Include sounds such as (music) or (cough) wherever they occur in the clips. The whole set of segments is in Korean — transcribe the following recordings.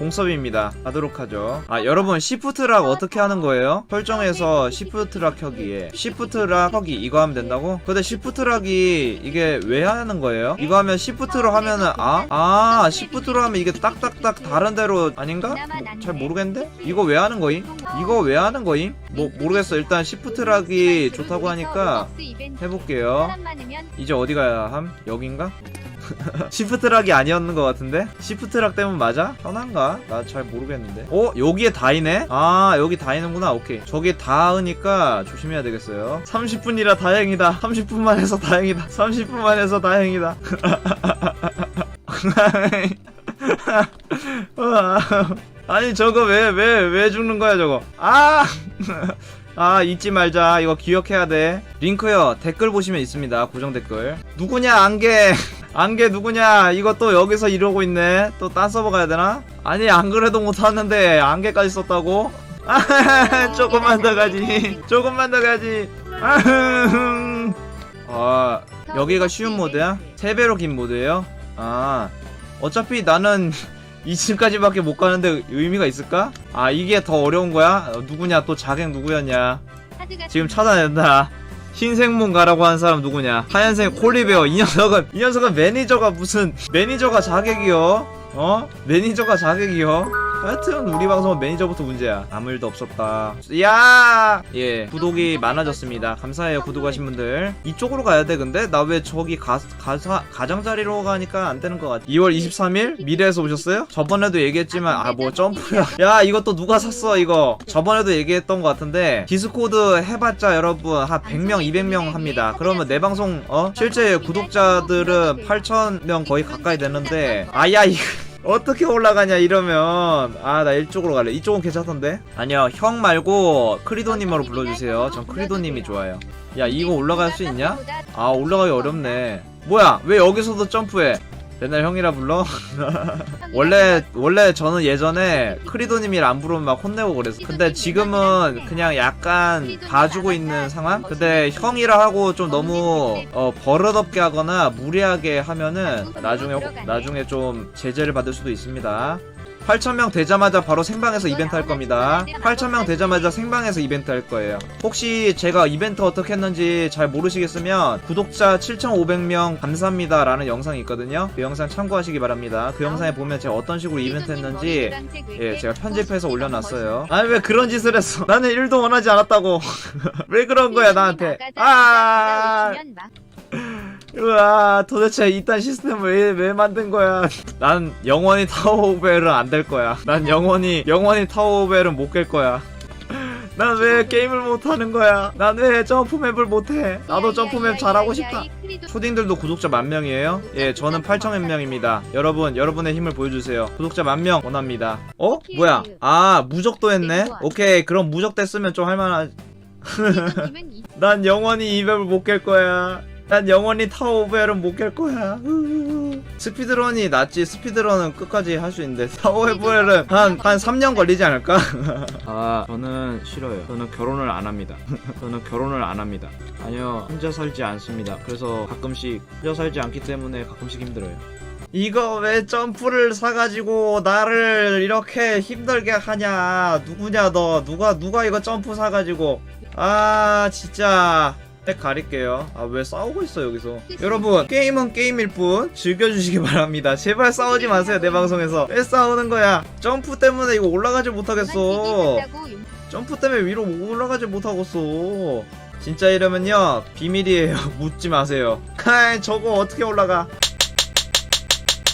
공섭입니다. 하도록 하죠. 아 여러분 시프트락 어떻게 하는 거예요? 설정에서 시프트락 켜기에 시프트락 켜기 이거 하면 된다고? 근데 시프트락이 이게 왜 하는 거예요? 이거 하면 시프트로 하면은 아? 아 시프트로 하면 이게 딱딱딱 다른 데로 아닌가? 잘 모르겠는데? 이거 왜 하는 거임? 이거 왜 하는 거임? 뭐 모르겠어. 일단 시프트락이 좋다고 하니까 해볼게요. 이제 어디 가야 함? 여긴가? 시프트락이 아니었는 것 같은데? 시프트락 때문 맞아? 편한가? 나 잘 모르겠는데. 어? 여기에 닿이네? 아, 여기 닿이는구나. 오케이. 저기 닿으니까 조심해야 되겠어요. 30분이라 다행이다. 30분만 해서 다행이다. 30분만 해서 다행이다. (laughs) 아니, 저거 왜, 왜, 왜 죽는 거야, 저거? 아! (laughs) 아 잊지 말자 이거 기억해야 돼 링크요 댓글 보시면 있습니다 고정 댓글 누구냐 안개 (laughs) 안개 누구냐? 이거 또 여기서 이러고 있네. 또 딴 서버 가야 되나? 아니 안 그래도 못하는데 안개까지 썼다고? 아 (laughs) 조금만 더 가지. 조금만 더 가지. 아흥. (laughs) 아 여기가 쉬운 모드야? 3배로 긴 모드예요? 아 어차피 나는 (laughs) 2층까지밖에 못 가는데 의미가 있을까? 아 이게 더 어려운 거야? 어, 누구냐? 또 자객 누구였냐? 지금 찾아낸다 흰색문 가라고 한 사람 누구냐? 하얀색 콜리베어. 이 녀석은 이 녀석은 매니저가 무슨 매니저가 자객이요? 어? 매니저가 자객이요 하여튼 우리 방송은 매니저부터 문제야. 아무 일도 없었다. 야! 예 구독이 많아졌습니다. 감사해요 구독하신 분들. 이쪽으로 가야 돼 근데? 나 왜 저기 가, 가사, 가장자리로 가니까 안 되는 것 같아. 2월 23일 미래에서 오셨어요? 저번에도 얘기했지만 아 뭐 점프야. (laughs) 야 이것도 누가 샀어 이거? 저번에도 얘기했던 것 같은데 디스코드 해봤자 여러분 한 100명 200명 합니다. 그러면 내 방송 어? 실제 구독자들은 8,000명 거의 가까이 되는데 아야 이거 어떻게 올라가냐 이러면 아 나 이쪽으로 갈래. 이쪽은 괜찮던데? 아니요 형 말고 크리도님으로 불러주세요. 전 크리도님이 좋아요. 야 이거 올라갈 수 있냐? 아 올라가기 어렵네. 뭐야 왜 여기서도 점프해 맨날 형이라 불러? (laughs) 원래 원래 저는 예전에 크리도님이라 안 부르면 막 혼내고 그랬어 근데 지금은 그냥 약간 봐주고 있는 상황? 근데 형이라 하고 좀 너무 어, 버릇없게 하거나 무리하게 하면은 나중에 혹- 나중에 좀 제재를 받을 수도 있습니다 8,000명 되자마자 바로 생방에서 이벤트 할 겁니다. 8,000명 되자마자 생방에서 이벤트 할 거예요. 혹시 제가 이벤트 어떻게 했는지 잘 모르시겠으면 구독자 7,500명 감사합니다 라는 영상이 있거든요. 그 영상 참고하시기 바랍니다. 그 영상에 보면 제가 어떤 식으로 이벤트 했는지 예, 제가 편집해서 올려놨어요. 아니 왜 그런 짓을 했어? 나는 1도 원하지 않았다고. 왜 그런 거야 나한테? 아, 우와 도대체 이딴 시스템을 왜, 왜 만든 거야? (laughs) 난 영원히 타워 오벨은 안 될 거야. 난 영원히 영원히 타워 오벨은 못 깰 거야. (laughs) 난 왜 게임을 못하는 거야? 난 왜 점프맵을 못해? 나도 점프맵 잘하고 싶다. 초딩들도 구독자 만 명이에요? 예 저는 8천여 명입니다. 여러분 여러분의 힘을 보여주세요. 구독자 만명 원합니다. 어? 뭐야? 아 무적도 했네? 오케이 그럼 무적 됐으면 좀 할만하 (laughs) 난 영원히 이 맵을 못 깰 거야. 난 영원히 타워 오브 헬은 못깰 거야. 스피드런이 낫지. 스피드런은 끝까지 할 수 있는데 타워 오브 헬은 한, 한 3년 걸리지 않을까? (laughs) 아, 저는 싫어요. 저는 결혼을 안 합니다. (laughs) 저는 결혼을 안 합니다. 아니요, 혼자 살지 않습니다. 그래서 가끔씩 혼자 살지 않기 때문에 가끔씩 힘들어요. 이거 왜 점프를 사가지고 나를 이렇게 힘들게 하냐? 누구냐 너? 누가 누가 이거 점프 사가지고? 아 진짜 백 가릴게요. 아 왜 싸우고 있어 여기서? 여러분 게임은 게임일 뿐 즐겨주시기 (laughs) 바랍니다. 제발 싸우지 마세요 내 방송에서. 왜 싸우는 거야? 점프 때문에 이거 올라가지 못하겠어. 점프 때문에 위로 못 올라가지 못하겠어. 진짜 이러면요 비밀이에요. (laughs) 묻지 마세요. 하이 저거 어떻게 올라가?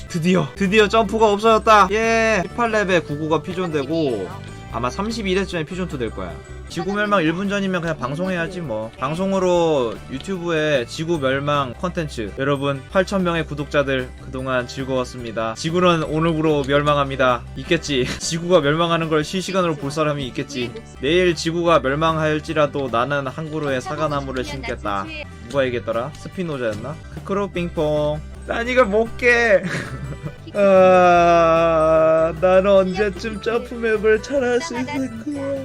드디어 드디어 점프가 없어졌다. 예 18렙에 99가 피존되고 아마 32회쯤에 피존2 될 거야. 지구 멸망 1분 전이면 그냥 방송해야지 뭐. 방송으로 유튜브에 지구 멸망 컨텐츠. 여러분 8,000명의 구독자들 그동안 즐거웠습니다. 지구는 오늘부로 멸망합니다. 있겠지. (laughs) 지구가 멸망하는 걸 실시간으로 볼 사람이 있겠지. 내일 지구가 멸망할지라도 나는 한 그루의 사과나무를 심겠다. 누가 얘기했더라? 스피노자였나? 크크로 빙퐁. 난 이걸 못 깨. (laughs) 아, 난 언제쯤 점프맵을 잘할 수 있을 거야.